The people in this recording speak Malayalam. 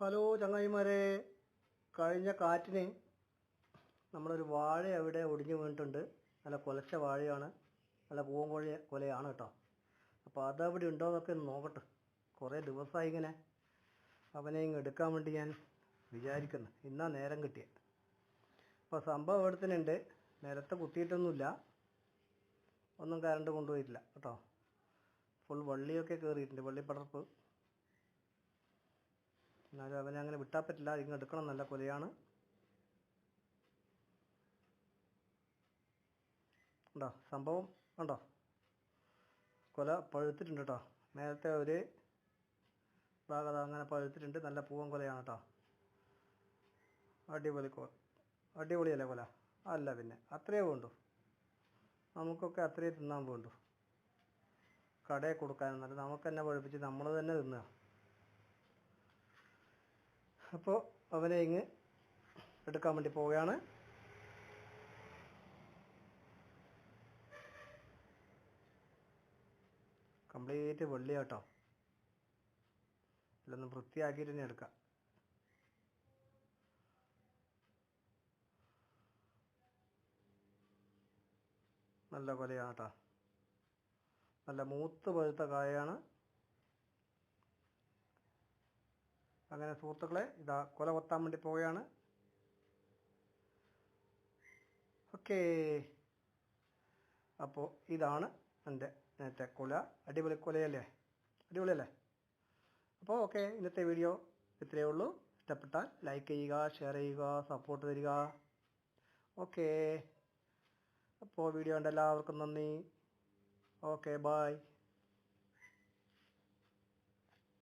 ഹലോ ചങ്ങായിമാരെ. കഴിഞ്ഞ കാറ്റിന് നമ്മളൊരു വാഴ അവിടെ ഒടിഞ്ഞു വീണിട്ടുണ്ട്. നല്ല കൊലച്ച വാഴയാണ്. നല്ല പൂവൻ കോഴി കൊലയാണ് കേട്ടോ. അപ്പോൾ അതവിടെ ഉണ്ടോ എന്നൊക്കെ ഒന്ന് നോക്കട്ടെ. കുറേ ദിവസമായി ഇങ്ങനെ അവനെ ഇങ്ങ് എടുക്കാൻ വേണ്ടി ഞാൻ വിചാരിക്കുന്നു. ഇന്നാ നേരം കിട്ടിയത് അപ്പോൾ സംഭവം ഇവിടെ തന്നെ ഉണ്ട്. നിലത്ത് കുത്തിയിട്ടൊന്നുമില്ല. ഒന്നും കറണ്ട് കൊണ്ടുപോയിട്ടില്ല കേട്ടോ. ഫുൾ വള്ളിയൊക്കെ കയറിയിട്ടുണ്ട്. വള്ളിപ്പടർപ്പ്. എന്നാലും അവനെ അങ്ങനെ വിട്ടാൽ പറ്റില്ല. ഇങ്ങ് എടുക്കണം നല്ല കൊലയാണ്. ഉണ്ടോ സംഭവം ഉണ്ടോ കൊല പഴുത്തിട്ടുണ്ട് കേട്ടോ. നേരത്തെ ഒരു ഭാഗത അങ്ങനെ പഴുത്തിട്ടുണ്ട്. നല്ല പൂവൻ കൊലയാണ് കേട്ടോ. അടിപൊളി കൊ അടിപൊളിയല്ലേ കൊല? അല്ല പിന്നെ. അത്രയേ വേണ്ടു. നമുക്കൊക്കെ അത്രയേ തിന്നാൻ വേണ്ടു. കടയിൽ കൊടുക്കാനൊന്നല്ല നമുക്ക് തന്നെ പഴുപ്പിച്ച് നമ്മൾ തന്നെ തിന്നുക. അപ്പോൾ അവനെ ഇങ്ങ് എടുക്കാൻ വേണ്ടി പോവുകയാണ്. കംപ്ലീറ്റ് വെള്ളിയാട്ടോ ഇല്ലൊന്ന് വൃത്തിയാക്കിയിട്ട് തന്നെ എടുക്കാം. നല്ല കൊലയാണ് കേട്ടോ. നല്ല മൂത്ത് പഴുത്ത കായാണ് അങ്ങനെ സുഹൃത്തുക്കളെ ഇതാ കൊല കൊത്താൻ വേണ്ടി പോവുകയാണ്. ഓക്കേ. അപ്പോൾ ഇതാണ് എന്റെ നേരത്തെ കൊല. അടിപൊളി കൊലയല്ലേ? അടിപൊളിയല്ലേ? അപ്പോൾ ഓക്കെ ഇന്നത്തെ വീഡിയോ ഇത്രയേ ഉള്ളൂ. ഇഷ്ടപ്പെട്ടാൽ ലൈക്ക് ചെയ്യുക ഷെയർ ചെയ്യുക സപ്പോർട്ട് തരിക. ഓക്കേ. അപ്പോൾ വീഡിയോ കണ്ട എല്ലാവർക്കും നന്ദി. Okay bye